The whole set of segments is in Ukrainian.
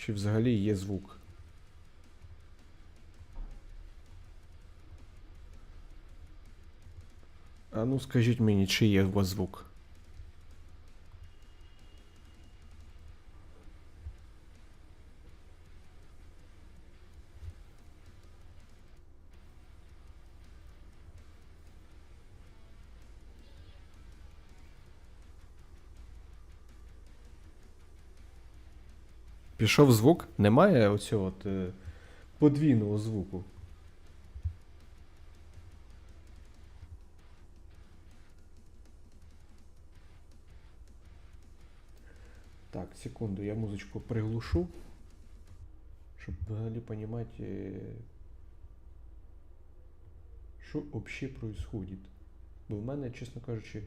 Чи взагалі є звук? А ну скажіть мені, чи є у вас звук? Пішов звук? Немає оцього от, е, подвійного звуку. Так, секунду, я музичку приглушу, щоб взагалі розуміти, що взагалі происходит. Бо в мене, чесно кажучи,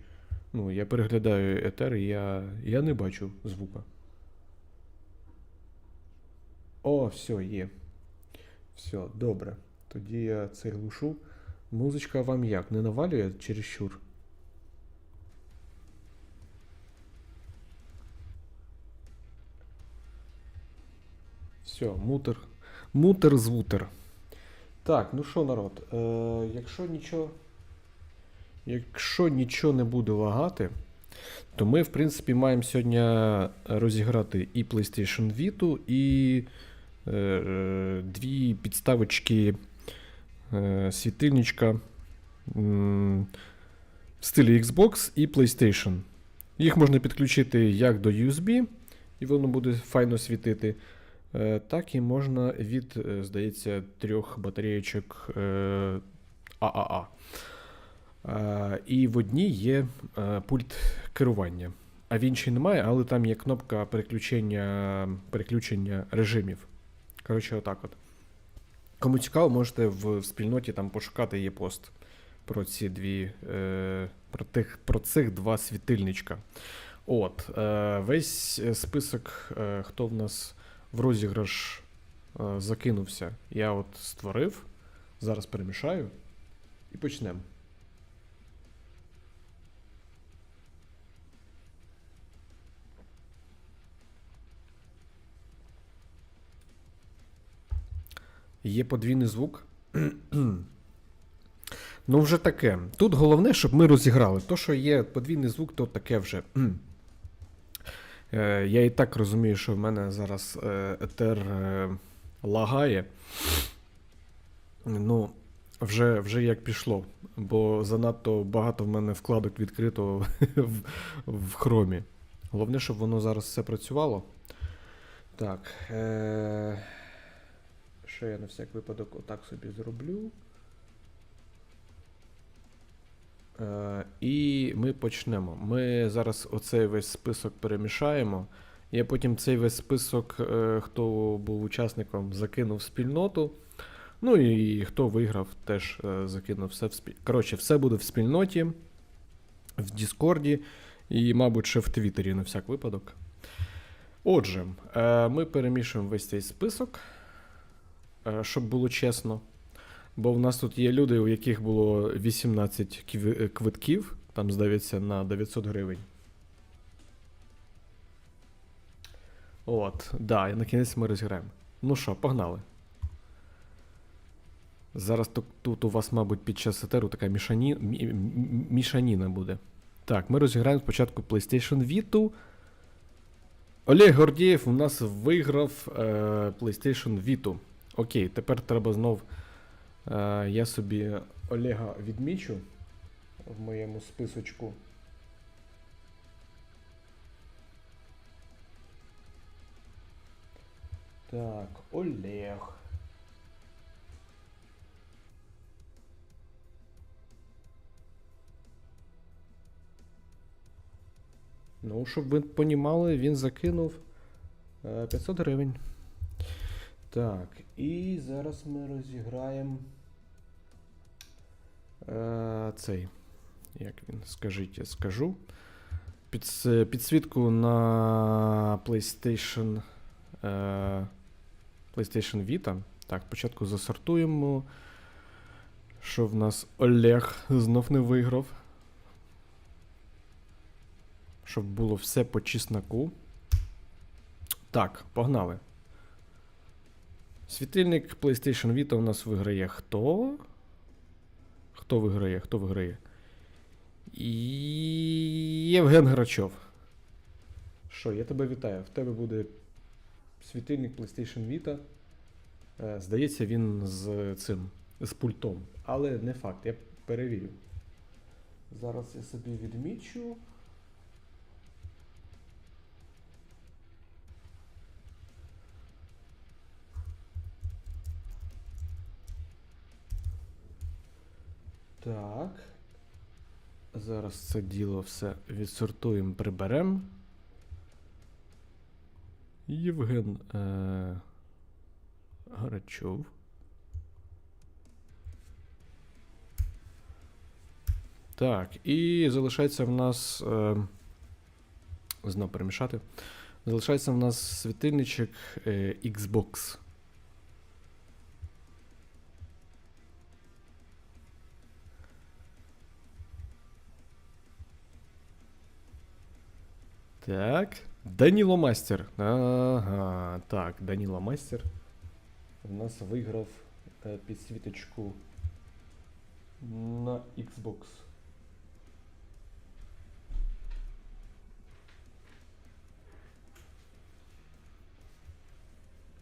ну, я переглядаю етер, і я, я не бачу звука. О, все, є. Все, добре. Тоді я це глушу. Музичка вам як? Не навалює чересчур? Все, мутер. Мутер звутер. Так, ну що, народ, е, якщо нічого. Якщо нічого не буде лагати, то ми, в принципі, маємо сьогодні розіграти і PlayStation Vita, і дві підставочки е, світильничка в стилі Xbox і PlayStation. Їх можна підключити як до USB, і воно буде файно світити. е, Так і можна від, е, здається, трьох батареєчок е, ААА. Е, І в одній є е, пульт керування. А в іншій немає, але там є кнопка переключення, переключення режимів. Коротше, отак от. Кому цікаво, можете в, спільноті там пошукати є пост про ці дві. Е, про, тих, про цих два світильничка. От, е, весь список, е, хто в нас в розіграш е, закинувся, я от створив. Зараз перемішаю і почнемо. Є подвійний звук. ну, вже таке. Тут головне, щоб ми розіграли. То, що є подвійний звук, то таке вже. Е, Я і так розумію, що в мене зараз е, етер е, лагає. Ну, вже, вже як пішло, бо занадто багато в мене вкладок відкрито в, в хромі. Головне, щоб воно зараз все працювало. Так. Е- що я на всяк випадок отак собі зроблю. Е, і ми почнемо. Ми зараз оцей весь список перемішаємо. Я потім цей весь список, е, хто був учасником, закинув в спільноту. Ну і хто виграв, теж е, закинув все в спільноті. Коротше, все буде в спільноті, в Діскорді і, мабуть, ще в Твіттері на всяк випадок. Отже, е, ми перемішуємо весь цей список щоб було чесно. Бо в нас тут є люди, у яких було 18 е, квитків, там, здається, на 900 гривень. От, да, і на кінець ми розіграємо. Ну що, погнали. Зараз тут, тут у вас, мабуть, під час етеру така мішані, мі- мішаніна буде. Так, ми розіграємо спочатку PlayStation Vita. Олег Гордієв у нас виграв е, PlayStation Vita. Окей, тепер треба знов. Е, я собі Олега відмічу в моєму списочку. Так, Олег. Ну, щоб ви понімали, він закинув е, 500 гривень. Так, і зараз ми розіграємо е, цей. Як він? Скажіть, я скажу. Під, підсвітку на PlayStation. Е, PlayStation Vita. Так, спочатку засортуємо. Що в нас Олег знов не виграв. Щоб було все по чесноку. Так, погнали. Світильник PlayStation Vita у нас виграє хто? Хто виграє? Хто виграє? Євген Грачов. Що, я тебе вітаю. В тебе буде світильник PlayStation Vita. Е, Здається, він з цим, з пультом. Але не факт, я перевірю. Зараз я собі відмічу. Так. Зараз це діло все відсортуємо, приберемо. Євген е- Гарачов. Так, і залишається в нас. Е- знову перемішати. Залишається в нас світильничок е- Xbox. Так. Даніло Мастер. Ага. Так, Даніло Мастер. У нас виграв е, підсвіточку на Xbox.